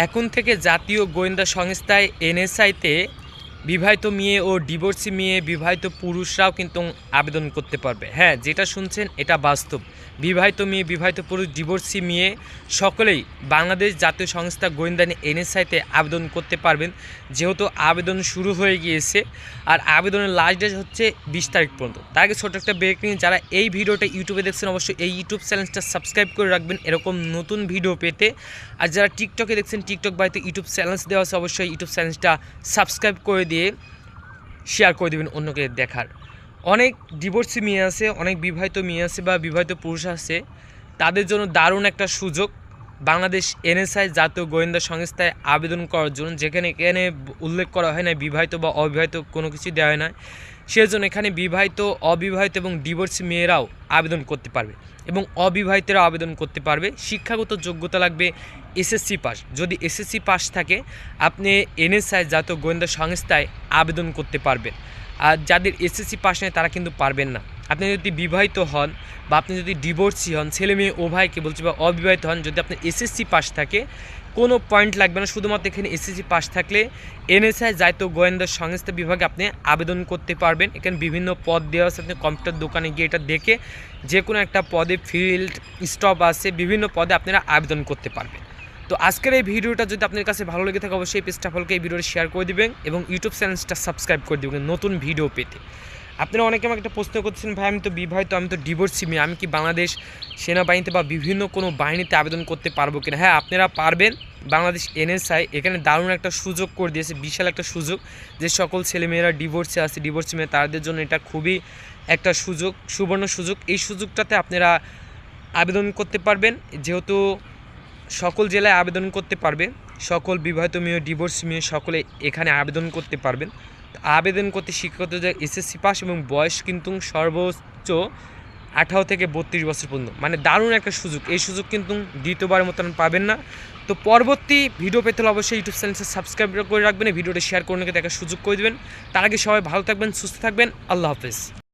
এখন থেকে জাতীয় গোয়েন্দা সংস্থায় এনএসআইতে বিবাহিত মেয়ে ও ডিভোর্সি মেয়ে, বিবাহিত পুরুষরাও কিন্তু আবেদন করতে পারবে। হ্যাঁ যেটা শুনছেন, এটা বাস্তব। বিবাহিত মেয়ে, বিবাহিত পুরুষ ডিভোর্সি মেয়ে সকলেই বাংলাদেশ জাতীয় সংস্থা গোয়েন্দা এনএসআইতে আবেদন করতে পারবেন। যেহেতু আবেদন শুরু হয়ে গিয়েছে, আর আবেদনের লাস্ট ডেট হচ্ছে বিশ তারিখ পর্যন্ত। তার আগে ছোটো একটা ব্রেক নিয়ে যারা এই ভিডিওটা ইউটিউবে দেখছেন, অবশ্যই এই ইউটিউব চ্যানেলটা সাবস্ক্রাইব করে রাখবেন। এরকম নতুন ভিডিও পেতে। আর যারা টিকটকে দেখছেন টিকটক বাড়িতে ইউটিউব চ্যানেলস দেওয়া আছে, অবশ্যই ইউটিউব চ্যানেলটা সাবস্ক্রাইব করে দিয়ে শেয়ার করে দেবেন অন্যকে দেখার। অনেক ডিভোর্সি মেয়ে আছে, অনেক বিবাহিত মেয়ে আছে বা বিবাহিত পুরুষ আছে, তাদের জন্য দারুণ একটা সুযোগ। বাংলাদেশ এনএসআই জাতীয় গোয়েন্দা সংস্থায় আবেদন করার জন্য যেখানে এখানে উল্লেখ করা হয় না বিবাহিত বা অবিবাহিত কোনো কিছু দেওয়া হয় না সেজন্য এখানে বিবাহিত, অবিবাহিত এবং ডিভোর্স মেয়েরাও আবেদন করতে পারবে এবং অবিবাহিতরাও আবেদন করতে পারবে। শিক্ষাগত যোগ্যতা লাগবে এসএসসি পাস। যদি এসএসসি পাস থাকে, আপনি এনএসআই জাতীয় গোয়েন্দা সংস্থায় আবেদন করতে পারবেন। আর যাদের এসএসসি পাস নেই, তারা কিন্তু পারবেন না। আপনি যদি বিবাহিত হন বা আপনি যদি ডিভোর্সি হন, ছেলে মেয়ে উভয়কে বলছি বা অবিবাহিত হন, যদি আপনার এসএসসি পাস থাকে, কোনো পয়েন্ট লাগবে না, শুধুমাত্র এখানে এসএসসি পাস থাকলে এনএসআই জাতীয় গোয়েন্দা সংস্থা বিভাগে আপনি আবেদন করতে পারবেন। এখানে বিভিন্ন পদ দেওয়া আছে, আপনি কম্পিউটার দোকানে গিয়ে এটা দেখে যে কোনো একটা পদে ফিল্ড স্টপ আছে, বিভিন্ন পদে আপনারা আবেদন করতে পারবেন। তো আজকের এই ভিডিওটা যদি আপনার কাছে ভালো লেগে থাকে, অবশ্যই পেজটা ফলকে এই ভিডিওটা শেয়ার করে দিবেন এবং ইউটিউব চ্যানেলটা সাবস্ক্রাইব করে দেবেন নতুন ভিডিও পেতে। আপনারা অনেকে আমাকে একটা প্রশ্ন করছেন, ভাই, আমি তো বিবাহিত, আমি তো ডিভোর্সি মেয়ে, আমি কি বাংলাদেশ সেনাবাহিনীতে বা বিভিন্ন কোনো বাহিনীতে আবেদন করতে পারব কিনা? হ্যাঁ আপনারা পারবেন। বাংলাদেশ এনএসআই এখানে দারুণ একটা সুযোগ করে দিয়েছে, বিশাল একটা সুযোগ যে সকল ছেলেমেয়েরা ডিভোর্সে আছে ডিভোর্সি মেয়ে, তাদের জন্য এটা খুবই একটা সুযোগ, সুবর্ণ সুযোগ। এই সুযোগটাতে আপনারা আবেদন করতে পারবেন, যেহেতু সকল জেলায় আবেদন করতে পারবে, সকল বিবাহিত মেয়ে ডিভোর্স মেয়ে সকলে এখানে আবেদন করতে পারবেন। আবেদন করতে শিক্ষকদের যে এসএসসি পাস এবং বয়স কিন্তু সর্বোচ্চ আঠারো থেকে বত্রিশ বছর পর্যন্ত। মানে দারুণ একটা সুযোগ। এই সুযোগ কিন্তু দ্বিতীয়বার মতন পাবেন না। তো পরবর্তী ভিডিও পেতে হলে অবশ্যই ইউটিউব চ্যানেলটা সাবস্ক্রাইব করে রাখবেন। ভিডিওটা শেয়ার করে দেখার সুযোগ করে দেবেন। তার আগে সবাই ভালো থাকবেন, সুস্থ থাকবেন। আল্লাহ হাফেজ।